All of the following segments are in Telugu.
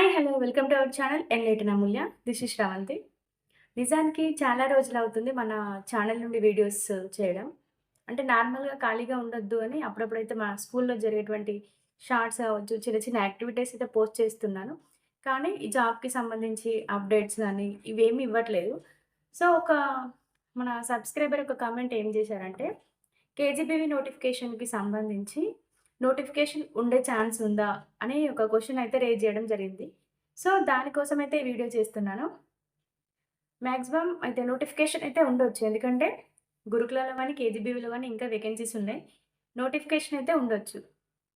Hi hello welcome to our channel ఎన్లేటన్ Amulya this is Sravanthi నిజానికి చాలా రోజులు అవుతుంది మన ఛానల్ నుండి వీడియోస్ చేయడం. అంటే నార్మల్గా ఖాళీగా ఉండొద్దు అని అప్పుడప్పుడైతే మా స్కూల్లో జరిగేటువంటి షార్ట్స్ కావచ్చు చిన్న చిన్న యాక్టివిటీస్ అయితే పోస్ట్ చేస్తున్నాను. కానీ ఈ జాబ్కి సంబంధించి అప్డేట్స్ కానీ ఇవేమి ఇవ్వట్లేదు. సో ఒక మన సబ్స్క్రైబర్ ఒక కామెంట్ ఏం చేశారంటే కేజీబీవీ నోటిఫికేషన్కి సంబంధించి నోటిఫికేషన్ ఉండే ఛాన్స్ ఉందా అని ఒక క్వశ్చన్ అయితే రేజ్ చేయడం జరిగింది. సో దానికోసం అయితే వీడియో చేస్తున్నాను. మ్యాక్సిమం అయితే నోటిఫికేషన్ అయితే ఉండొచ్చు. ఎందుకంటే గురుకులలో కానీ కేజీబీవీలో కానీ ఇంకా వేకెన్సీస్ ఉన్నాయి. నోటిఫికేషన్ అయితే ఉండొచ్చు.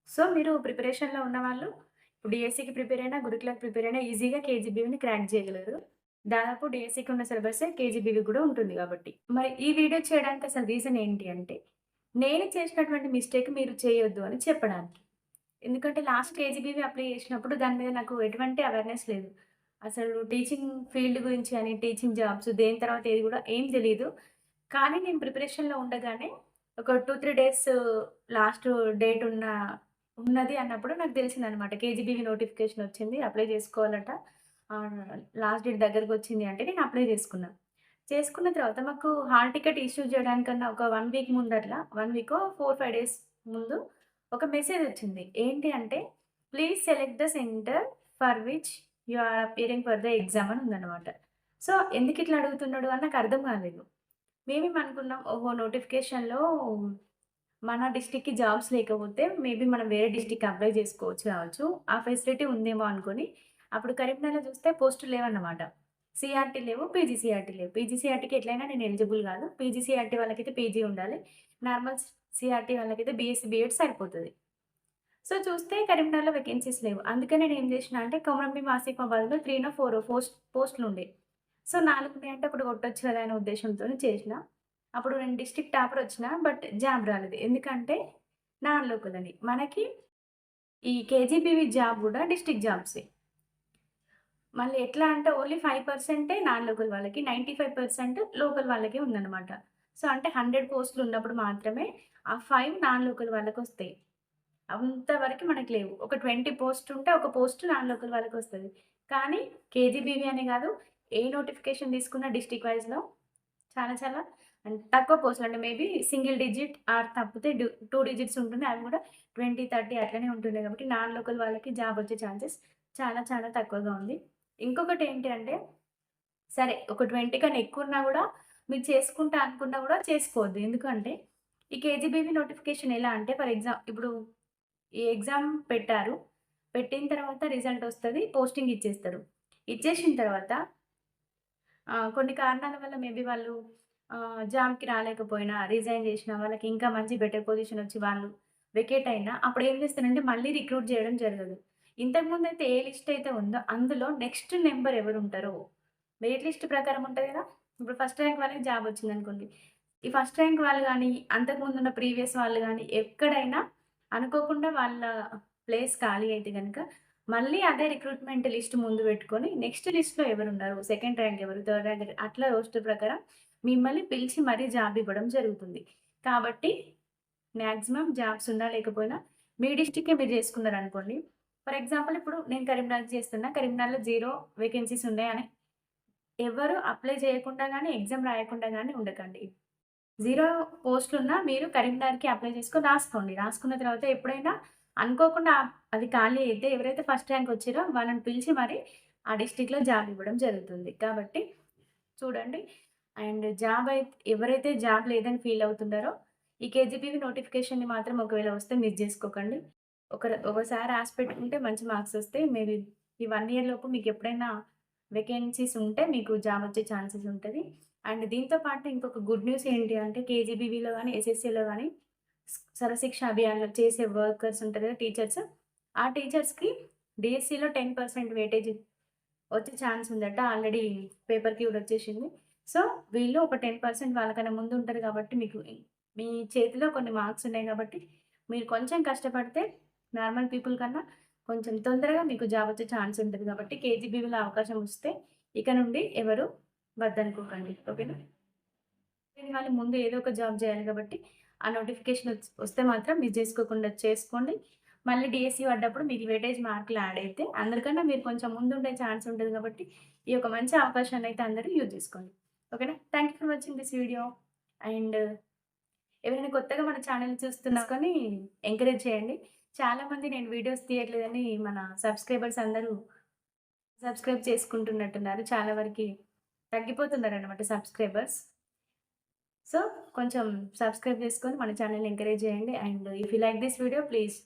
సో మీరు ప్రిపరేషన్లో ఉన్న వాళ్ళు ఇప్పుడు డిఎస్సికి ప్రిపేర్ అయినా గురుకులకు ప్రిపేర్ అయినా ఈజీగా కేజీబీవీని క్రాక్ చేయగలరు. దాదాపు డిఎస్సికి ఉన్న సిలబస్ కేజీబీవీ కూడా ఉంటుంది కాబట్టి. మరి ఈ వీడియో చేయడానికి అసలు రీజన్ ఏంటి అంటే నేను చేసినటువంటి మిస్టేక్ మీరు చేయొద్దు అని చెప్పడానికి. ఎందుకంటే లాస్ట్ కేజీబీవీ అప్లై చేసినప్పుడు దాని మీద నాకు ఎటువంటి అవేర్నెస్ లేదు. అసలు టీచింగ్ ఫీల్డ్ గురించి అని టీచింగ్ జాబ్స్ దేని తర్వాత ఏది కూడా ఏం తెలియదు కానీ నేను ప్రిపరేషన్లో ఉండగానే ఒక two three days last date ఉన్న ఉన్నది అన్నప్పుడు నాకు తెలిసింది అనమాట కేజీబీవీ నోటిఫికేషన్ వచ్చింది అప్లై చేసుకోవాలట. లాస్ట్ డేట్ దగ్గరకు వచ్చింది అంటే నేను అప్లై చేసుకున్నాను చేసుకున్న తర్వాత మాకు హాల్ టికెట్ ఇష్యూ చేయడానికన్నా ఒక వన్ వీక్ ముందు అట్లా one week four five days ముందు ఒక మెసేజ్ వచ్చింది. ఏంటి అంటే please select the centre for which you are appearing for the exam అని ఉందన్నమాట. సో ఎందుకు ఇట్లా అడుగుతున్నాడు అని నాకు అర్థం కాలేదు. మేమేం అనుకున్నాం ఓహో నోటిఫికేషన్లో మన డిస్టిక్కి జాబ్స్ లేకపోతే మేబీ మనం వేరే డిస్టిక్ అప్లై చేసుకోవచ్చు కావచ్చు. ఆ ఫెసిలిటీ ఉందేమో అనుకొని అప్పుడు కరీంనగర్లో చూస్తే పోస్టులు లేవన్నమాట. సిఆర్టీ లేవు పీజీసీఆర్టీ లేవు. పీజీసీఆర్టీకి ఎట్లయినా నేను ఎలిజిబుల్ కాదు. పీజీసీఆర్టీ వాళ్ళకైతే పీజీ ఉండాలి. నార్మల్ సిఆర్టీ వాళ్ళకైతే బీఎస్సీ బీఎడ్ సరిపోతుంది. సో చూస్తే కరీంనగర్లో వేకెన్సీస్ లేవు. అందుకే నేను ఏం చేసిన అంటే కొమరంభీం ఆసిఫాబాద్లో త్రీనో ఫోర్ పోస్ట్ పోస్టులు ఉండే. సో నాలుగు అంటే అప్పుడు కొట్టొచ్చు కదా అనే ఉద్దేశంతో చేసిన. అప్పుడు నేను డిస్టిక్ టాపర్ వచ్చిన బట్ జాబ్ రాలేదు. ఎందుకంటే నాన్ లోకల్ అని మనకి ఈ కేజీబీవీ జాబ్ కూడా డిస్టిక్ జాబ్సే మళ్ళీ ఎట్లా అంటే ఓన్లీ ఫైవ్ పర్సెంటే నాన్ లోకల్ వాళ్ళకి నైంటీ ఫైవ్ పర్సెంట్ లోకల్ వాళ్ళకే ఉందన్నమాట. సో అంటే హండ్రెడ్ పోస్టులు ఉన్నప్పుడు మాత్రమే ఆ ఫైవ్ నాన్ లోకల్ వాళ్ళకి వస్తాయి. అంతవరకు మనకి లేవు. ఒక ట్వంటీ పోస్ట్ ఉంటే ఒక పోస్ట్ నాన్ లోకల్ వాళ్ళకి వస్తుంది. కానీ కేజీబీవీ అనే కాదు ఏ నోటిఫికేషన్ తీసుకున్న డిస్టిక్ వైజ్లో చాలా చాలా తక్కువ పోస్టులు. అంటే మేబీ సింగిల్ డిజిట్ ఆర్ తప్పితే టూ డిజిట్స్ ఉంటుంది అవి కూడా ట్వంటీ థర్టీ అట్లనే ఉంటుంది కాబట్టి నాన్ లోకల్ వాళ్ళకి జాబ్ వచ్చే ఛాన్సెస్ చాలా చాలా తక్కువగా ఉంది. ఇంకొకటి ఏంటి అంటే సరే ఒక ట్వంటీ కన్నా ఎక్కువ ఉన్నా కూడా మీరు చేసుకుంటా అనుకున్నా కూడా చేసుకోవద్దు. ఎందుకంటే ఈ కేజీబీవీ నోటిఫికేషన్ ఎలా అంటే ఫర్ ఎగ్జామ్ ఇప్పుడు ఈ ఎగ్జామ్ పెట్టారు పెట్టిన తర్వాత రిజల్ట్ వస్తుంది పోస్టింగ్ ఇచ్చేస్తారు. ఇచ్చేసిన తర్వాత కొన్ని కారణాల వల్ల మేబీ వాళ్ళు జాబ్కి రాలేకపోయినా రిజైన్ చేసిన వాళ్ళకి ఇంకా మంచి బెటర్ పొజిషన్ వచ్చి వాళ్ళు వెకేట్ అయినా అప్పుడు ఏం చేస్తారంటే మళ్ళీ రిక్రూట్ చేయడం జరగదు. ఇంతకుముందు అయితే ఏ లిస్ట్ అయితే ఉందో అందులో నెక్స్ట్ నెంబర్ ఎవరు ఉంటారో మెరిట్ లిస్ట్ ప్రకారం ఉంటుంది కదా? ఇప్పుడు ఫస్ట్ ర్యాంక్ వాళ్ళకి జాబ్ వచ్చింది అనుకోండి ఈ ఫస్ట్ ర్యాంక్ వాళ్ళు కానీ అంతకుముందు ఉన్న ప్రీవియస్ వాళ్ళు కానీ ఎక్కడైనా అనుకోకుండా వాళ్ళ ప్లేస్ ఖాళీ అయితే కనుక మళ్ళీ అదే రిక్రూట్మెంట్ లిస్ట్ ముందు పెట్టుకొని నెక్స్ట్ లిస్ట్లో ఎవరు ఉన్నారు సెకండ్ ర్యాంక్ ఎవరు? థర్డ్ ర్యాంక్ అట్లా రోస్టర్ ప్రకారం మిమ్మల్ని పిలిచి మరీ జాబ్ ఇవ్వడం జరుగుతుంది. కాబట్టి మ్యాక్సిమం జాబ్స్ ఉన్నా లేకపోయినా మీ డిస్టిక్కే మీరు చేసుకున్నారు అనుకోండి ఫర్ ఎగ్జాంపుల్ ఇప్పుడు నేను కరీంనగర్ చేస్తున్నా కరీంనగర్లో జీరో వేకెన్సీస్ ఉన్నాయని ఎవరు అప్లై చేయకుండా కానీ ఎగ్జామ్ రాయకుండా కానీ ఉండకండి. జీరో పోస్టులు ఉన్నా మీరు కరీంనగర్కి అప్లై చేసుకొని రాసుకోండి. రాసుకున్న తర్వాత ఎప్పుడైనా అనుకోకుండా అది ఖాళీ అయితే ఎవరైతే ఫస్ట్ ర్యాంక్ వచ్చారో వాళ్ళని పిలిచి మరి ఆ డిస్టిక్లో జాబ్ ఇవ్వడం జరుగుతుంది. కాబట్టి చూడండి. అండ్ జాబ్ అయితే ఎవరైతే జాబ్ లేదని ఫీల్ అవుతున్నారో ఈ కేజీపీవి నోటిఫికేషన్ని మాత్రం ఒకవేళ వస్తే మిస్ చేసుకోకండి. ఒక ఒకసారి రాసి పెట్టుకుంటే మంచి మార్క్స్ వస్తే మేబీ ఈ వన్ ఇయర్ లోపు మీకు ఎప్పుడైనా వేకెన్సీస్ ఉంటే మీకు జాబ్ వచ్చే ఛాన్సెస్ ఉంటుంది. అండ్ దీంతో పాటు ఇంకొక గుడ్ న్యూస్ ఏంటి అంటే కేజీబీవీలో కానీ ఎస్ఎస్సీలో కానీ సరశిక్ష అభియాన్లో చేసే వర్కర్స్ ఉంటారు కదా టీచర్స్. ఆ టీచర్స్కి డిఎస్సిలో టెన్ పర్సెంట్ వెయిటేజ్ వచ్చే ఛాన్స్ ఉందట ఆల్రెడీ పేపర్కి కూడా వచ్చేసింది. సో వీళ్ళు ఒక టెన్ పర్సెంట్ వాళ్ళకన్నా ముందు ఉంటారు కాబట్టి మీకు మీ చేతిలో కొన్ని మార్క్స్ ఉన్నాయి కాబట్టి మీరు కొంచెం కష్టపడితే నార్మల్ పీపుల్ కన్నా కొంచెం తొందరగా మీకు జాబ్ వచ్చే ఛాన్స్ ఉంటుంది కాబట్టి కేజీబీవీలో అవకాశం వస్తే ఇక నుండి ఎవరు వద్దనుకోకండి ఓకేనా? వాళ్ళు ముందు ఏదో ఒక జాబ్ చేయాలి కాబట్టి ఆ నోటిఫికేషన్ వస్తే మాత్రం మిస్ చేసుకోకుండా చేసుకోండి. మళ్ళీ డిఎస్సి పడ్డప్పుడు మీకు వెయిటేజ్ మార్కులు యాడ్ అయితే అందరికన్నా మీరు కొంచెం ముందు ఉండే ఛాన్స్ ఉంటుంది కాబట్టి ఈ యొక్క మంచి అవకాశాన్ని అయితే అందరూ యూజ్ చేసుకోండి ఓకేనా? Thank you for watching this video and ఎవరైనా కొత్తగా మన ఛానల్ చూస్తున్నా కానీ ఎంకరేజ్ చేయండి. చాలామంది నేను వీడియోస్ తీయట్లేదని మన సబ్స్క్రైబర్స్ అందరూ సబ్స్క్రైబ్ చేసుకుంటున్నట్టున్నారు. చాలా వరకు తగ్గిపోతున్నారు అనమాట సబ్స్క్రైబర్స్. సో కొంచెం సబ్స్క్రైబ్ చేసుకొని మన ఛానల్ ఎంకరేజ్ చేయండి. And if you like this video please